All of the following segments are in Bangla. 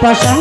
সমস্ত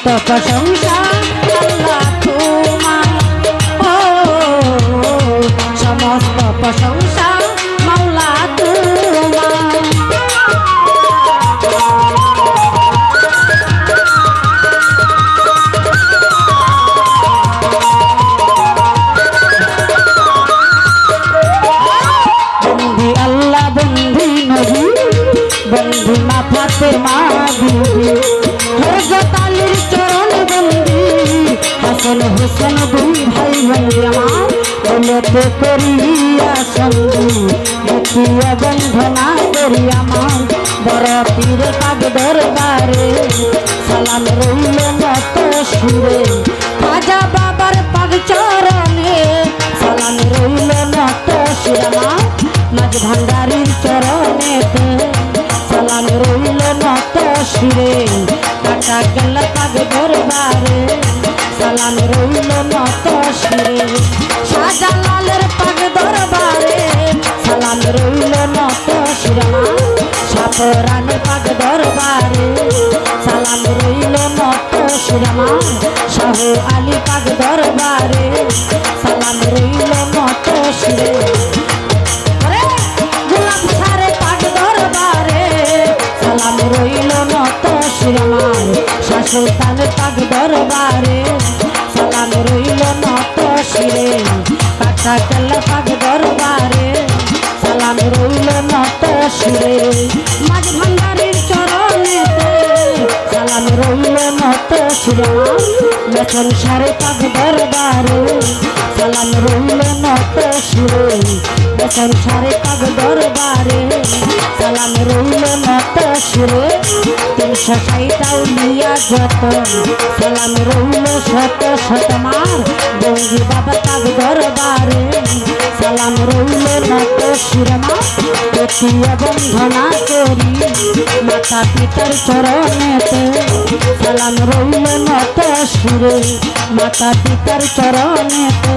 সমস্ত প্রশংসা আল্লাহ তোমার ও সমস্ত প্রশংসা মাওলা তোমার বন্ধি আল্লাহ বন্ধি নবী বন্ধি মা ফাতে মা বিবি হাসান দুই ভাই বন্ধি আমার বলতে করিয়া সন্ধু দেখিয়া বন্ধনা করি আমার বড় পীর পাগ দরবারে সালাম রইল মত সুরে খাজা বাবার পাগ চরণে সালাম রইল নত শিরামা মাঝ ভান্ডারির চরণেতে সালাম রইল নত শিরে কাটা গেল পাগ দরবারে সালাম রইল নত শিরে শাহজালালের পাগ দরবারে সালাম রইল নত শিরামা সাপরান পাগ দরবারে সালাম রইল নত শিরামা শাহ আলী পাগ দরবারে সালাম রইল নত শিরে রইল নত শিরামান শাসুতান পাগ দরবারে কাটা কেল লেখন সারে পাগ দরবারে। সালাম রইল নত সারে পাগ দরবারে। সালাম রইল নত শিরে। তিনশো ষাট উলিয়া যত সালাম রইল শত শত মার। গঙ্গি বাবা পাগ দরবারে। সালাম রইল নত শিরমা প্রতিয়া বন্ধনা করি। মাতা পিতার চরণেতে সালাম রইল নত সুরে। মাতা পিতার চরণেতে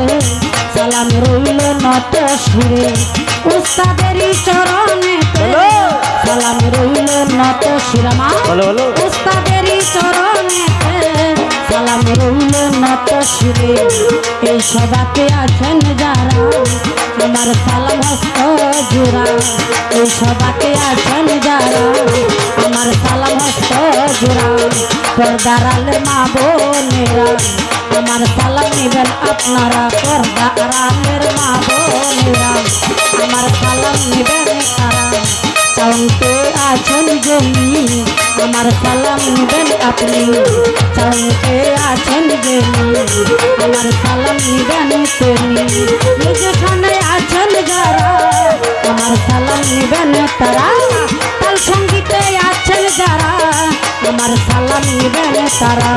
সালাম রইল নত সুরে। উস্তাদেরই চরণেতে সালাম রইল নত শিরমা উস্তাদেরই চরণেতে সালাম রইল নত শিরে এই সবাতে আছেন যারা আমার সালাম হস্ত জোড়া, এই সবাকে আছেন যারা, আমার সালাম হস্ত জোড়া পর্দারালে মা বোনেরা, আমার সালাম নিবেন আপনারা পর্দারালের মা বোনেরা, আমার সালাম নিবেন তারা। চাউতে আছেন জমি আমার সালাম নিবেন আপনি। চাউতে আছেন জমি আমার সালাম নিবেন তুমি যেখানে আছেন যারা। আমার সালাম নিবেন তারা। তাল সঙ্গীতে আছেন যারা। আমার সালাম নিবেন তারা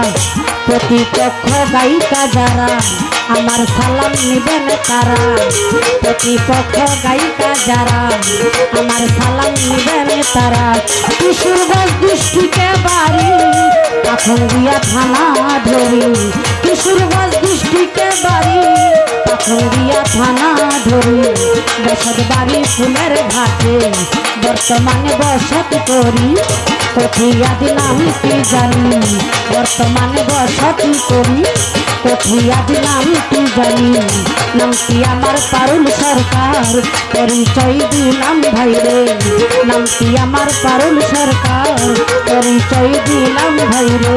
প্রতিপক্ষ গায়িকা যারা, আমার সালাম নিবেন তারা প্রতিপক্ষ গায়িকা যারা, আমার সালাম নিবেন তারা। কিশোরগঞ্জ দৃষ্টিকে বাড়ি এখন দিয়া থানা ধরি। কিশোরগঞ্জ দৃষ্টিকে বাড়ি এখন দিয়া থানা ধরি। বসত বাড়ি ফুলের ঘাটে, বর্তমানে বসত করি। কঠিয়া দিলাম কি জানি, বর্তমানে বসতি করি। কঠিয়া দিলাম কি জানি, নামটি আমার পারুল সরকার, পরিচয় দিলাম ভাইরে। নামটি আমার পারুল সরকার, পরিচয় দিলাম ভাইরে।